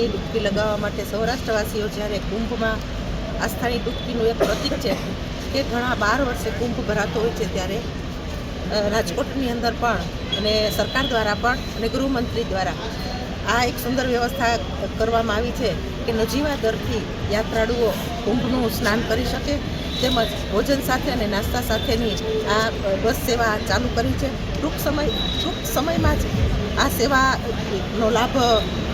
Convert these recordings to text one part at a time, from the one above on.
આસ્થાની ડૂબકી લગાવવા માટે સૌરાષ્ટ્રવાસીઓ જ્યારે કુંભમાં આસ્થાની ડૂબકીનું એક પ્રતિક છે કે ઘણા બાર વર્ષે કુંભ ભરાતો હોય છે ત્યારે રાજકોટની અંદર પણ અને સરકાર દ્વારા પણ અને ગૃહમંત્રી દ્વારા આ એક સુંદર વ્યવસ્થા કરવામાં આવી છે કે નજીવા દરથી યાત્રાળુઓ કુંભનું સ્નાન કરી શકે તેમજ ભોજન સાથે અને નાસ્તા સાથેની આ બસ સેવા ચાલુ કરી છે. ટૂંક સમય, ટૂંક સમયમાં જ આ સેવાનો લાભ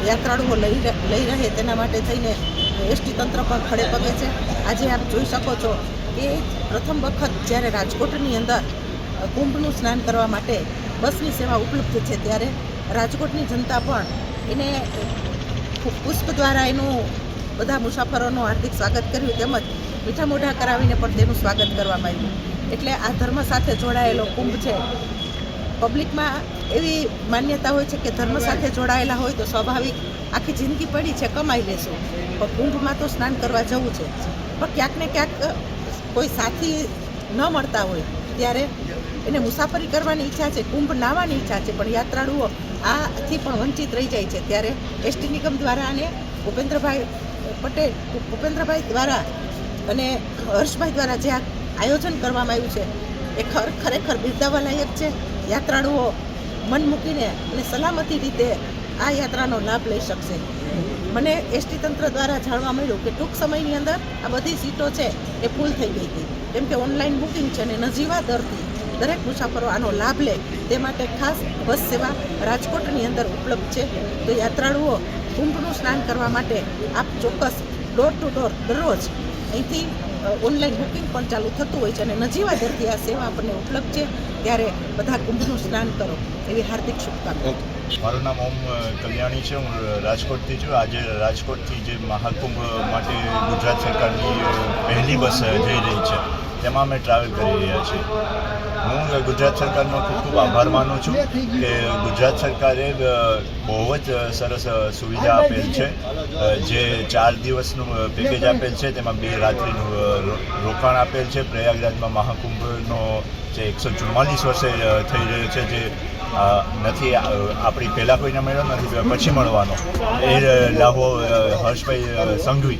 યાત્રાળુઓ લઈ લઈ રહે તેના માટે થઈને એસટી તંત્ર પણ ખડે પગે છે. આજે આપ જોઈ શકો છો કે પ્રથમ વખત જ્યારે રાજકોટની અંદર કુંભનું સ્નાન કરવા માટે બસની સેવા ઉપલબ્ધ છે ત્યારે રાજકોટની જનતા પણ એને પુષ્પ દ્વારા એનું બધા મુસાફરોનું હાર્દિક સ્વાગત કર્યું તેમજ મીઠા મોઢા કરાવીને પણ તેનું સ્વાગત કરવામાં આવ્યું. એટલે આ ધર્મ સાથે જોડાયેલો કુંભ છે. પબ્લિકમાં એવી માન્યતા હોય છે કે ધર્મ સાથે જોડાયેલા હોય તો સ્વાભાવિક આખી જિંદગી પડી છે, કમાઈ લેશું. પણ કુંભમાં તો સ્નાન કરવા જવું છે. પણ ક્યાંક ને ક્યાંક કોઈ સાથી ન મળતા હોય ત્યારે એને મુસાફરી કરવાની ઈચ્છા છે, કુંભ નાહવાની ઈચ્છા છે, પણ યાત્રાળુઓ આથી પણ વંચિત રહી જાય છે. ત્યારે એસટી નિગમ દ્વારા અને ભૂપેન્દ્રભાઈ પટેલ, ભૂપેન્દ્રભાઈ દ્વારા અને હર્ષભાઈ દ્વારા જે આયોજન કરવામાં આવ્યું છે, એ ખર ખરેખર બિરદાવવા છે. યાત્રાળુઓ મન મૂકીને અને સલામતી રીતે આ યાત્રાનો લાભ લઈ શકશે. મને એસટી તંત્ર દ્વારા જાણવા મળ્યું કે ટૂંક સમયની અંદર આ બધી સીટો છે એ ફૂલ થઈ ગઈ હતી. કેમ કે ઓનલાઈન બુકિંગ છે અને નજીવા દરથી દરેક મુસાફરો આનો લાભ લે તે માટે ખાસ બસ સેવા રાજકોટની અંદર ઉપલબ્ધ છે. તો યાત્રાળુઓ કુંભનું સ્નાન કરવા માટે આપ ચોક્કસ ડોર ટુ ડોર દરરોજ અહીંથી ઓનલાઈન બુકિંગ પણ ચાલુ થતું હોય છે અને નજીવા દરથી આ સેવા આપણને ઉપલબ્ધ છે, ત્યારે બધા કુંભનું સ્નાન કરો, એવી હાર્દિક શુભકામના. મારું નામ ઓમ કલ્યાણી છે, હું રાજકોટથી છું. આજે રાજકોટથી જે મહાકુંભ માટે ગુજરાત સરકારની પહેલી બસ જઈ રહી છે. તેમાં અમે ટ્રાવેલ કરી રહ્યા છીએ. હું ગુજરાત સરકારનો ખૂબ ખૂબ આભાર માનું છું કે ગુજરાત સરકારે બહુ જ સરસ સુવિધા આપેલ છે. જે ચાર દિવસનું પેકેજ આપેલ છે, તેમાં બે રાત્રિનું રોકાણ આપેલ છે. પ્રયાગરાજમાં મહાકુંભનો જે એકસો ચુમ્માલીસ વર્ષે થઈ રહ્યો છે, જે નથી આપણી પહેલાં કોઈને મળ્યો નથી પછી મળવાનો. એ લાભો હર્ષભાઈ સંઘવી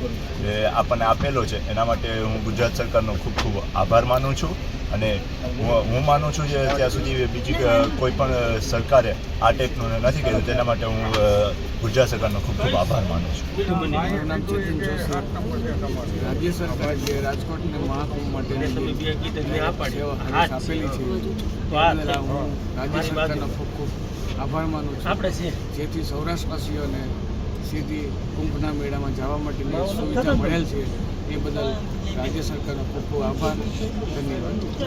આપણને આપેલો છે. એના માટે હું ગુજરાત સરકારનો ખૂબ ખૂબ આભાર માનું છું. અને હું હું માનું છું કે ત્યાં સુધી બીજી કોઈ પણ સરકારે આ ટાઈપનું નથી કર્યું તેના માટે હું ગુજરાત સરકારનો ખૂબ ખૂબ આભાર માનું છું. રાજ્ય સરકારે જે રાજકોટને મહાકુંભ હું રાજ્ય સરકારનો ખૂબ ખૂબ આભાર માનું છું. જેથી સૌરાષ્ટ્રવાસીઓને સીધી કુંભના મેળામાં જવા માટેની સુવિધા મળેલ છે. એ બદલ રાજ્ય સરકારનો ખૂબ ખૂબ આભાર. ધન્યવાદ.